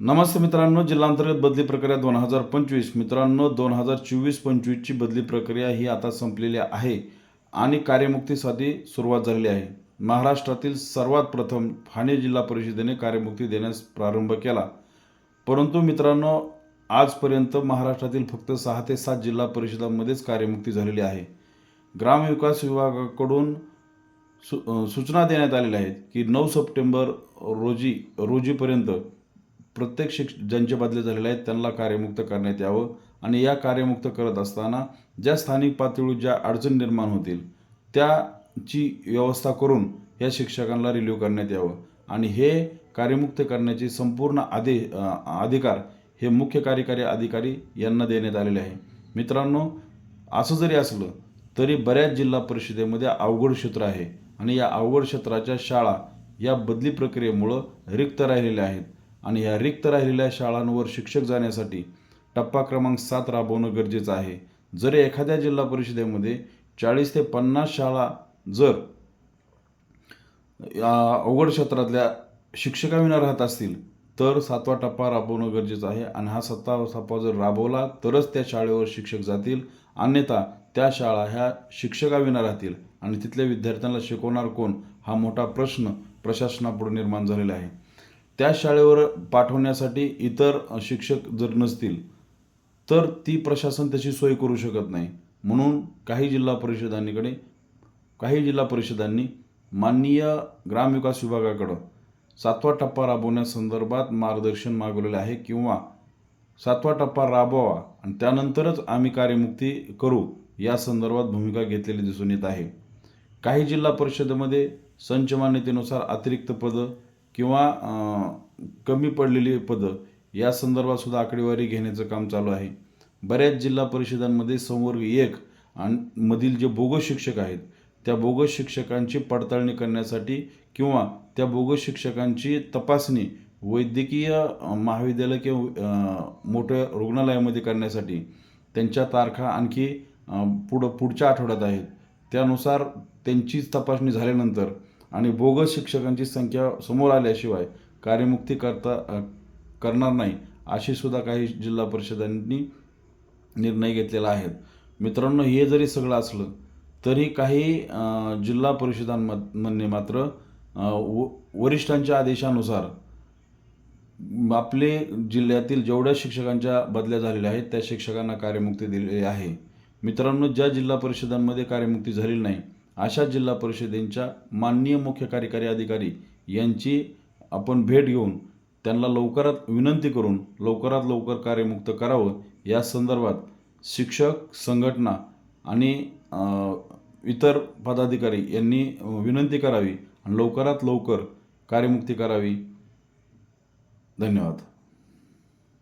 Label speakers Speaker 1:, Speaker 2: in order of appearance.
Speaker 1: नमस्ते मित्रांनो जिल्हांतर्गत बदली प्रक्रिया दोन हजार पंचवीस. मित्रांनो दोन हजार चोवीस पंचवीसची बदली प्रक्रिया ही आता संपलेली आहे आणि कार्यमुक्तीसाठी सुरुवात झालेली आहे. महाराष्ट्रातील सर्वात प्रथम ठाणे जिल्हा परिषदेने कार्यमुक्ती देण्यास प्रारंभ केला. परंतु मित्रांनो आजपर्यंत महाराष्ट्रातील फक्त सहा ते सात जिल्हा परिषदांमध्येच कार्यमुक्ती झालेली आहे. ग्रामविकास विभागाकडून सु सूचना देण्यात आलेल्या आहेत की नऊ सप्टेंबर रोजी रोजीपर्यंत प्रत्येक शिक्ष ज्यांचे बदले झालेले आहेत त्यांना कार्यमुक्त करण्यात यावं आणि या कार्यमुक्त करत असताना ज्या स्थानिक पातळीवर ज्या अडचणी निर्माण होतील त्याची व्यवस्था करून या शिक्षकांना रिलीव्ह करण्यात यावं. आणि हे कार्यमुक्त करण्याचे संपूर्ण आदे अधिकार हे मुख्य कार्यकारी अधिकारी यांना देण्यात आलेले आहे. मित्रांनो असं जरी असलं तरी बऱ्याच जिल्हा परिषदेमध्ये अवघड क्षेत्र आहे आणि या अवघड क्षेत्राच्या शाळा या बदली प्रक्रियेमुळं रिक्त राहिलेल्या आहेत. आणि या रिक्त राहिलेल्या शाळांवर शिक्षक जाण्यासाठी टप्पा क्रमांक सात राबवणं गरजेचं आहे. जर एखाद्या जिल्हा परिषदेमध्ये चाळीस ते पन्नास शाळा जर या अवघड क्षेत्रातल्या शिक्षकाविना राहत असतील तर सातवा टप्पा राबवणं गरजेचं आहे. आणि हा सत्ता टप्पा जर राबवला तरच त्या शाळेवर शिक्षक जातील. अन्यथा त्या शाळा ह्या शिक्षकाविना राहतील. आणि तिथल्या विद्यार्थ्यांना शिकवणार कोण हा मोठा प्रश्न प्रशासनापुढे निर्माण झालेला आहे. त्या शाळेवर पाठवण्यासाठी इतर शिक्षक जर नसतील तर ती प्रशासन त्याची सोय करू शकत नाही. म्हणून काही जिल्हा परिषदांकडे काही जिल्हा परिषदांनी माननीय ग्रामविकास विभागाकडं सातवा टप्पा राबवण्यासंदर्भात मार्गदर्शन मागवलेलं आहे किंवा सातवा टप्पा राबवा आणि त्यानंतरच आम्ही कार्यमुक्ती करू या संदर्भात भूमिका घेतलेली दिसून येत आहे. काही जिल्हा परिषदेमध्ये संच मान्यतेनुसार अतिरिक्त पदं किंवा कमी पडलेली पदं या संदर्भात सुद्धा आकडेवारी घेण्याचं काम चालू आहे. बऱ्याच जिल्हा परिषदांमध्ये संवर्ग एक आणि मधील जे बोगस शिक्षक आहेत त्या बोगस शिक्षकांची पडताळणी करण्यासाठी किंवा त्या बोगस शिक्षकांची तपासणी वैद्यकीय महाविद्यालय किंवा मोठ्या रुग्णालयामध्ये करण्यासाठी त्यांच्या तारखा आणखी पुढं पुढच्या आठवड्यात आहेत. त्यानुसार त्यांचीच तपासणी झाल्यानंतर आणि बोगस शिक्षकांची संख्या समोर आल्याशिवाय कार्यमुक्ती करता करणार नाही अशी सुद्धा काही जिल्हा परिषदांनी निर्णय घेतलेला आहे. मित्रांनो हे जरी सगळं असलं तरी काही जिल्हा परिषदांमध्ये मात्र व वरिष्ठांच्या आदेशानुसार आपले जिल्ह्यातील जेवढ्या शिक्षकांच्या बदल्या झालेल्या आहेत त्या शिक्षकांना कार्यमुक्ती दिलेली आहे. मित्रांनो ज्या जिल्हा परिषदांमध्ये कार्यमुक्ती झालेली नाही अशा जिल्हा परिषदेंच्या माननीय मुख्य कार्यकारी अधिकारी यांची आपण भेट घेऊन त्यांना लवकरात विनंती करून लवकरात लवकर कार्यमुक्त करावं. या संदर्भात शिक्षक संघटना आणि इतर पदाधिकारी यांनी विनंती करावी आणि लवकरात लवकर कार्यमुक्ती करावी. धन्यवाद.